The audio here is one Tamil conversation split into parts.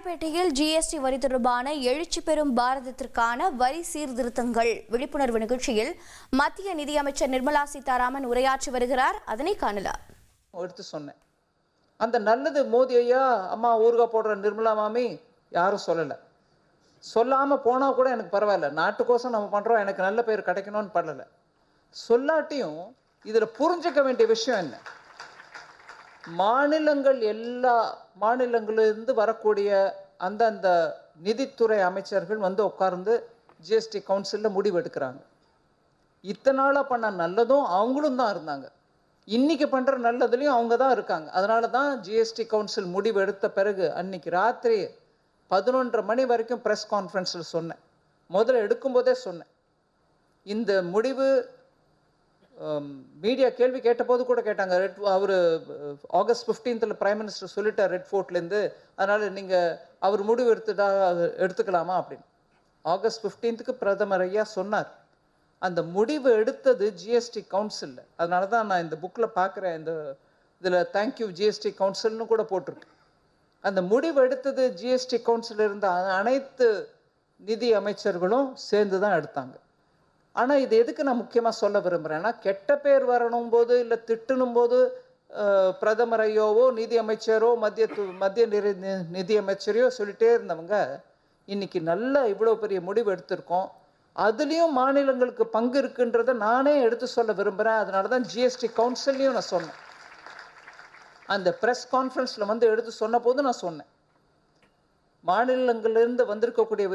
ராயப்பேட்டையில் ஜிஎஸ்டி வரி தொடர்பான எழுச்சி பெறும் பாரதத்திற்கான வரி சீர்திருத்தங்கள். விழிப்புணர்வு நிகழ்ச்சியில் மத்திய நிதியமைச்சர் நிர்மலா சீதாராமன் உரையாற்றி வருகிறார். அதனை காணலாம். எடுத்து சொன்னேன். அந்த நல்லது மோதி ஐயா அம்மா ஊருகா போடுற நிர்மலா மாமி யாரும் சொல்லலை. சொல்லாமல் போனால் கூட எனக்கு பரவாயில்ல. நாட்டுக்கோசம் நம்ம பண்ணுறோம் எனக்கு நல்ல பேர் கிடைக்கணும்னு பண்ணலை சொல்லாட்டியும் இதில் புரிஞ்சுக்க வேண்டிய விஷயம் என்ன? மாநிலங்கள் எல்லா மாநிலங்களிலிருந்து வரக்கூடிய அந்தந்த நிதித்துறை அமைச்சர்கள் வந்து உட்கார்ந்து ஜிஎஸ்டி கவுன்சிலில் முடிவு எடுக்கிறாங்க. இத்தனை நாளாக பண்ண நல்லதும் அவங்களும் தான் இருந்தாங்க. இன்னைக்கு பண்ணுற நல்லதுலேயும் அவங்க தான் இருக்காங்க. அதனால தான் ஜிஎஸ்டி கவுன்சில் முடிவு எடுத்த பிறகு அன்னைக்கு ராத்திரி பதினொன்றரை மணி வரைக்கும் ப்ரெஸ் கான்ஃபரன்ஸில் சொன்னேன். முதல்ல எடுக்கும்போதே சொன்னேன். இந்த முடிவு Um, மீடியா கேள்வி கேட்டபோது கூட கேட்டாங்க. ரெட் அவர் ஆகஸ்ட் ஃபிஃப்டீன்த்தில் பிரைம் மினிஸ்டர் சொல்லிட்டார் ரெட் ஃபோர்ட்லேருந்து அதனால் நீங்கள் அவர் முடிவு எடுத்துட்டா எடுத்துக்கலாமா அப்படின்னு. ஆகஸ்ட் ஃபிஃப்டீன்த்துக்கு பிரதமர் ஐயா சொன்னார். அந்த முடிவு எடுத்தது ஜிஎஸ்டி கவுன்சிலில் அதனால தான் நான் இந்த புக்கில் பார்க்குறேன் இந்த இதில் தேங்க்யூ ஜிஎஸ்டி கவுன்சில்னு கூட போட்டிருக்கு. அந்த முடிவு எடுத்தது ஜிஎஸ்டி கவுன்சில் இருந்த அனைத்து நிதி அமைச்சர்களும் சேர்ந்து தான் எடுத்தாங்க. ஆனால் இது எதுக்கு நான் முக்கியமாக சொல்ல விரும்புகிறேன்னா கெட்ட பேர் வரணும் போது இல்லை திட்டணும் போது பிரதமரையோவோ நிதியமைச்சரோ நிதி அமைச்சரோ மத்திய மத்திய நிதி நிதி அமைச்சரையோ சொல்லிட்டே இருந்தவங்க இன்னைக்கு நல்லா இவ்வளோ பெரிய முடிவு எடுத்திருக்கோம். அதுலேயும் மாநிலங்களுக்கு பங்கு இருக்குன்றதை நானே எடுத்து சொல்ல விரும்புகிறேன் அதனால தான் ஜிஎஸ்டி கவுன்சில்லையும் நான் சொன்னேன். அந்த ப்ரெஸ் கான்ஃபரன்ஸில் வந்து எடுத்து சொன்ன போது நான் சொன்னேன். மாநிலங்களிலிருந்து வந்திருக்கக்கூடிய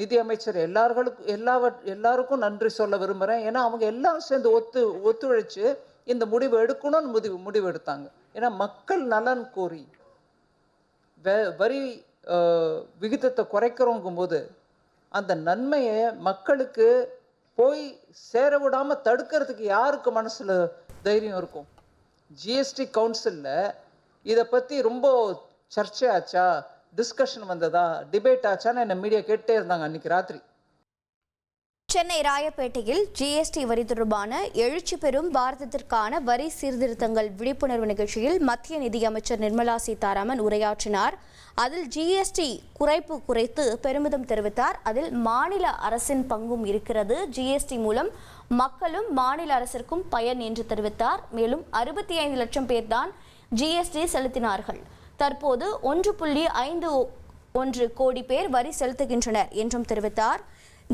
நிதி அமைச்சர் எல்லார்களுக்கும் எல்லாவ எல்லாருக்கும் நன்றி சொல்ல விரும்புகிறேன் ஏன்னா அவங்க எல்லாரும் சேர்ந்து ஒத்து ஒத்துழைச்சு இந்த முடிவு எடுக்கணும்னு முடிவு முடிவு எடுத்தாங்க. ஏன்னா மக்கள் நலன் கோரி வரி விகிதத்தை விகிதத்தை குறைக்கிறோங்கும்போது அந்த நன்மையை மக்களுக்கு போய் சேர விடாமல் தடுக்கிறதுக்கு யாருக்கு மனசில் தைரியம் இருக்கும்? ஜிஎஸ்டி கவுன்சிலில் இதை பற்றி ரொம்ப சர்ச்சையாச்சா? டிஸ்கஷன் வந்ததா? டிபேட் ஆச்சான்னு என்ன மீடியா கேட்டே இருந்தாங்க அன்னைக்கு ராத்திரி. சென்னை ராயப்பேட்டையில் ஜிஎஸ்டி வரி தொடர்பான எழுச்சி பெறும் பாரதத்திற்கான வரி சீர்திருத்தங்கள் விழிப்புணர்வு நிகழ்ச்சியில் மத்திய நிதியமைச்சர் நிர்மலா சீதாராமன் உரையாற்றினார். அதில் ஜிஎஸ்டி குறைப்பு குறைத்து பெருமிதம் தெரிவித்தார். அதில் மாநில அரசின் பங்கும் இருக்கிறது. ஜிஎஸ்டி மூலம் மக்களும் மாநில அரசிற்கும் பயன் என்று தெரிவித்தார். மேலும் அறுபத்தி ஐந்து லட்சம் பேர்தான் ஜிஎஸ்டி செலுத்தினார்கள். தற்போது ஒன்று புள்ளி ஐந்து ஒன்று கோடி பேர் வரி செலுத்துகின்றனர் என்றும் தெரிவித்தார்.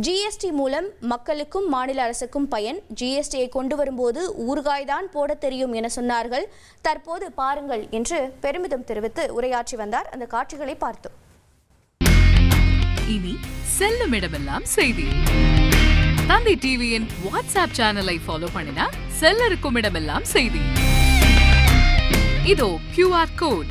ஜிஎஸ்டி மூலம் மக்களுக்கும் மாநில அரசுக்கும் பயன் ஜிஎஸ்டியை கொண்டு வரும்போது ஊறுகாய்தான் போட தெரியும் என சொன்னார்கள். தற்போது பாருங்கள் என்று பெருமிதம் தெரிவித்து உரையாற்றி வந்தார். அந்த காட்சிகளை பார்த்தோம். இனி செல்லும் இடமெல்லாம் செய்தி. தந்தை டிவியின் வாட்ஸ்அப் சேனலை ஃபாலோ பண்ணினா செல்ல இருக்கும் இடமெல்லாம் செய்தி. இதோ கியூஆர் கோட்